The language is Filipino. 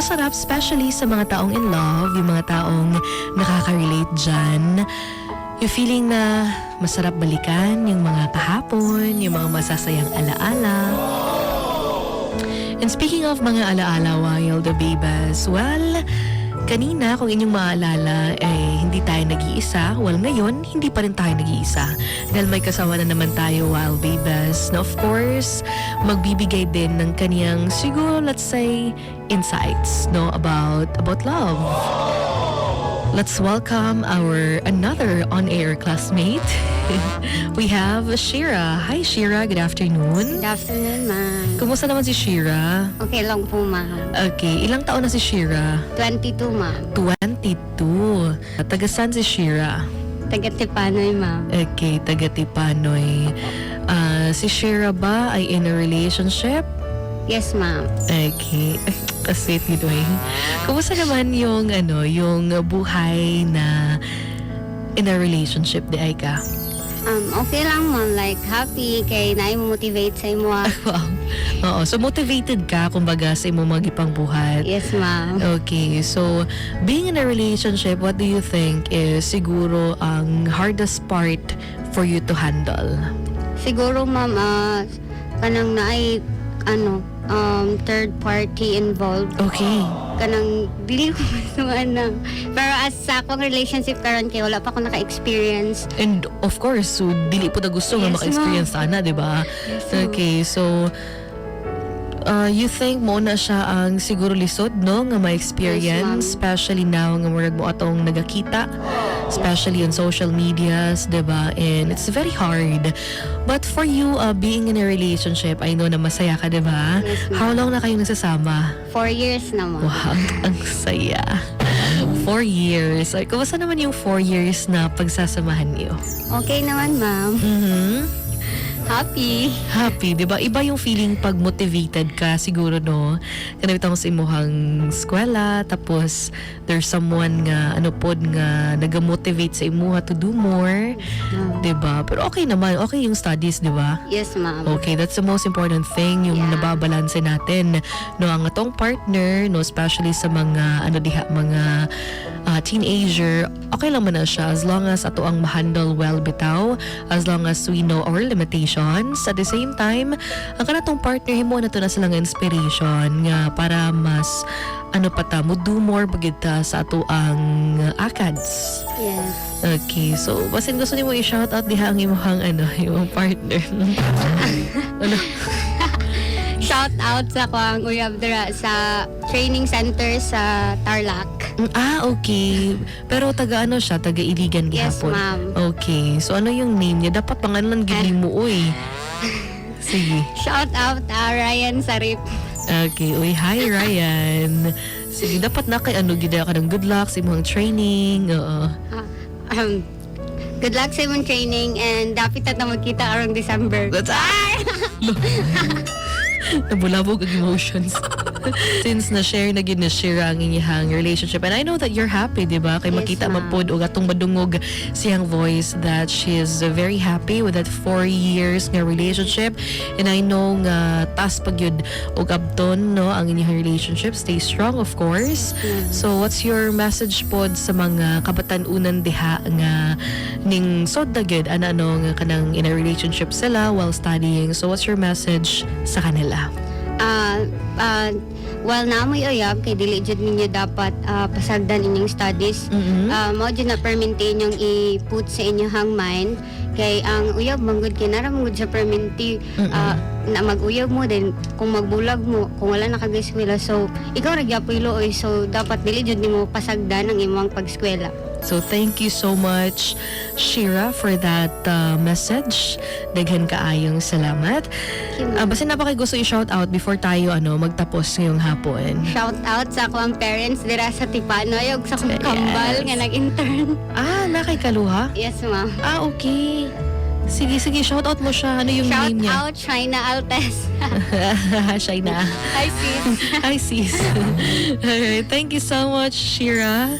masarap especially sa mga taong in love, yung mga taong nakaka-relate dyan. Yung feeling na masarap balikan yung mga kahapon, yung mga masasayang alaala. And speaking of mga alaala while the babas, well, kanina kung inyong maalala, eh, hindi tayo nag-iisa. Well, ngayon, hindi pa rin tayo nag-iisa. Dahil may kasama na naman tayo while babas na of course, magbibigay din ng kaniyang siguro, let's say, insights no about about love. Let's welcome our another on-air classmate. We have Shira. Hi Shira, good afternoon. Good afternoon, ma'am. Kumusta naman si Shira? Okay lang po, ma'am. Okay, ilang taon na si Shira? 22, ma'am. 22. Taga saan si Shira? Taga Tipanoy, ma'am. Okay, taga Tipanoy. Ah, si Shira ba ay in a relationship? Yes, ma'am. Okay. Kasi Pinoy. Kumusta naman yung ano, yung buhay na in a relationship di ay ka? Um, okay lang, ma'am. Like, happy kay na-motivate sa imo. ah. Wow. Oo, so motivated ka kumbaga sa imong mga gipang buhat. Yes, ma'am. Okay, so being in a relationship, what do you think is siguro ang hardest part for you to handle? Siguro, ma'am, ah, kanang na ay, ano, um, third party involved. Okay. Kanang, dili ko gusto ano. Pero as sa akong relationship karon kay wala pa ako naka-experience. And of course, so dili po na gusto nga Yes, maka-experience sana, di ba? Okay, so uh, you think mo na siya ang siguro lisod, no? Nga ma-experience, Yes, especially now nga murag mo atong nagakita, especially on social medias, di ba? And it's very hard. But for you, uh, being in a relationship, I know na masaya ka, ba? Yes, ma'am. How long na kayong nagsasama? Four years na, ma'am. Wow, ang saya. Four years. Ay, kumusta naman yung four years na pagsasamahan niyo? Okay naman, ma'am. Mhm. Happy. Happy, di ba? Iba yung feeling pag motivated ka siguro, no? Kanabit ako sa imuhang eskwela, tapos there's someone nga, ano pod nga, nag-motivate sa imuha to do more, Ma'am. di ba? Pero okay naman, okay yung studies, di ba? Yes, ma'am. Okay, that's the most important thing, yung Yeah. nababalanse natin. No, ang atong partner, no, especially sa mga, ano diha, mga ah, teenager, okay lang man na siya as long as ato ang ma-handle well bitaw, as long as we know our limitations. At the same time, ang kanatong partner, himo na to na silang inspiration nga para mas ano pa ta, mo do more bagid ta sa ato ang akads. Yes. Okay, so basin gusto niyo mo i-shout out diha ang imong ano, imong partner. ano? Shout out sa kuang uyab dira sa training center sa Tarlac. Ah, okay. Pero taga ano siya, taga Iligan Yes, gihapon. ma'am. Okay. So ano yung name niya? Dapat pangalan gini mo, uy. Sige. Shout out ah, Ryan Sarip. Okay. Uy, hi Ryan. Sige, dapat na kay ano, gida ka ng good luck sa imong training. Oo. Ah, um, good luck sa imong training and dapat na magkita around December. That's ah! Nabulabog ang emotions. Since na-share na gid na share ang inyong relationship. And I know that you're happy, di ba? Kay Yes, makita man pod og atong madungog siyang voice that she is very happy with that four years nga relationship. And I know nga tas pag yun og abton no ang inyong relationship. Stay strong, of course. So what's your message pod sa mga kabatan-unan diha nga ning sod na gyud ana ano nga kanang in a relationship sila while studying. So what's your message sa kanila? Ah, ah, while namoy uyab kay dili jud ninyo dapat ah, pasagdan inyong studies. Mhm. Ah, mao jud na perminti inyong i-put sa inyong mind kay ang uyab manggod kay nara manggod sa perminti Mm-mm. ah, na mag-uyab mo then kung magbulag mo kung wala na kag eskwela so ikaw ra gyapon iluoy so dapat dili jud nimo pasagdan ang imong pag-eskwela. So thank you so much, Shira, for that uh, message. Daghan kaayong salamat. Uh, basta napaka gusto i-shout out before tayo ano magtapos ngayong hapon. Shout out sa akong parents dira sa Tipanoy ug sa akong Yes. kambal nga nag-intern. Ah, na kay Kaluha? Yes, ma'am. Ah, okay. Sige, sige, shout out mo siya. Ano yung Shout name niya? out China Altes. Shy na. Hi, sis. Hi, sis. Alright, thank you so much, Shira.